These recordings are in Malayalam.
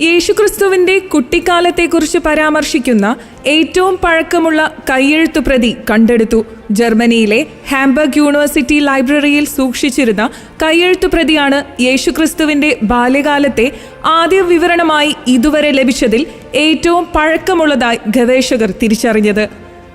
യേശുക്രിസ്തുവിന്റെ കുട്ടിക്കാലത്തെക്കുറിച്ച് പരാമർശിക്കുന്ന ഏറ്റവും പഴക്കമുള്ള കയ്യെഴുത്തു പ്രതി കണ്ടെടുത്തു. ജർമ്മനിയിലെ ഹാംബർഗ് യൂണിവേഴ്സിറ്റി ലൈബ്രറിയിൽ സൂക്ഷിച്ചിരുന്ന കയ്യെഴുത്തു പ്രതിയാണ് യേശുക്രിസ്തുവിന്റെ ബാല്യകാലത്തെ ആദ്യ വിവരണമായി ഇതുവരെ ലഭിച്ചതിൽ ഏറ്റവും പഴക്കമുള്ളതായി ഗവേഷകർ തിരിച്ചറിഞ്ഞത്.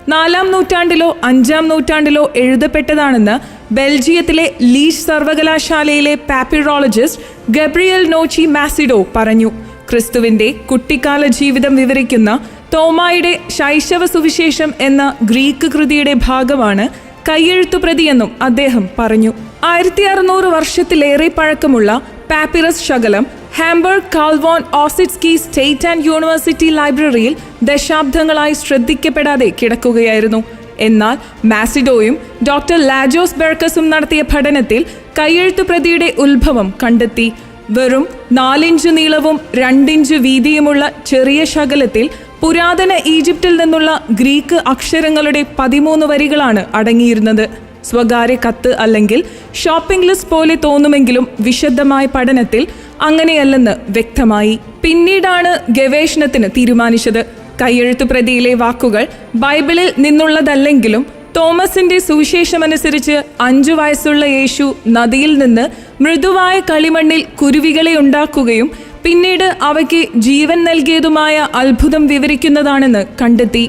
നാലാം നൂറ്റാണ്ടിലോ അഞ്ചാം നൂറ്റാണ്ടിലോ എഴുതപ്പെട്ടതാണെന്ന് ബെൽജിയത്തിലെ ലീഷ് സർവകലാശാലയിലെ പാപ്പിറോളജിസ്റ്റ് ഗബ്രിയൽ നോച്ചി മാസിഡോ പറഞ്ഞു. ക്രിസ്തുവിന്റെ കുട്ടിക്കാല ജീവിതം വിവരിക്കുന്ന തോമായുടെ ശൈശവ സുവിശേഷം എന്ന ഗ്രീക്ക് കൃതിയുടെ ഭാഗമാണ് കയ്യെഴുത്തു പ്രതിയെന്നും അദ്ദേഹം പറഞ്ഞു. ആയിരത്തി അറുന്നൂറ് വർഷത്തിലേറെ പഴക്കമുള്ള പാപ്പിറസ് ശകലം Hamburg Carl von Ossietzky state and university ലൈബ്രറിയിൽ ദശാബ്ദങ്ങളായി ശ്രദ്ധിക്കപ്പെടാതെ കിടക്കുകയായിരുന്നു. എന്നാൽ മാസിഡോയും ഡോക്ടർ ലാജോസ് ബെർക്കസും നടത്തിയ പഠനത്തിൽ കയ്യെഴുത്തു പ്രതിയുടെ ഉത്ഭവം കണ്ടെത്തി. വെറും നാലിഞ്ച് നീളവും രണ്ടിഞ്ച് വീതിയുമുള്ള ചെറിയ ശകലത്തിൽ പുരാതന ഈജിപ്തിൽ നിന്നുള്ള ഗ്രീക്ക് അക്ഷരങ്ങളുടെ പതിമൂന്ന് വരികളാണ് അടങ്ങിയിരുന്നത്. സ്വകാര്യ കത്ത് അല്ലെങ്കിൽ ഷോപ്പിംഗ് ലിസ്റ്റ് പോലെ തോന്നുമെങ്കിലും വിശദമായ പഠനത്തിൽ അങ്ങനെയല്ലെന്ന് വ്യക്തമായി. പിന്നീടാണ് ഗവേഷണത്തിന് തീരുമാനിച്ചത്. കയ്യെഴുത്തു പ്രതിയിലെ വാക്കുകൾ ബൈബിളിൽ നിന്നുള്ളതല്ലെങ്കിലും തോമസിന്റെ സുവിശേഷം അനുസരിച്ച് അഞ്ചു വയസ്സുള്ള യേശു നദിയിൽ നിന്ന് മൃദുവായ കളിമണ്ണിൽ കുരുവികളെ ഉണ്ടാക്കുകയും പിന്നീട് അവയ്ക്ക് ജീവൻ നൽകിയതുമായ അത്ഭുതം വിവരിക്കുന്നതാണെന്ന് കണ്ടെത്തി.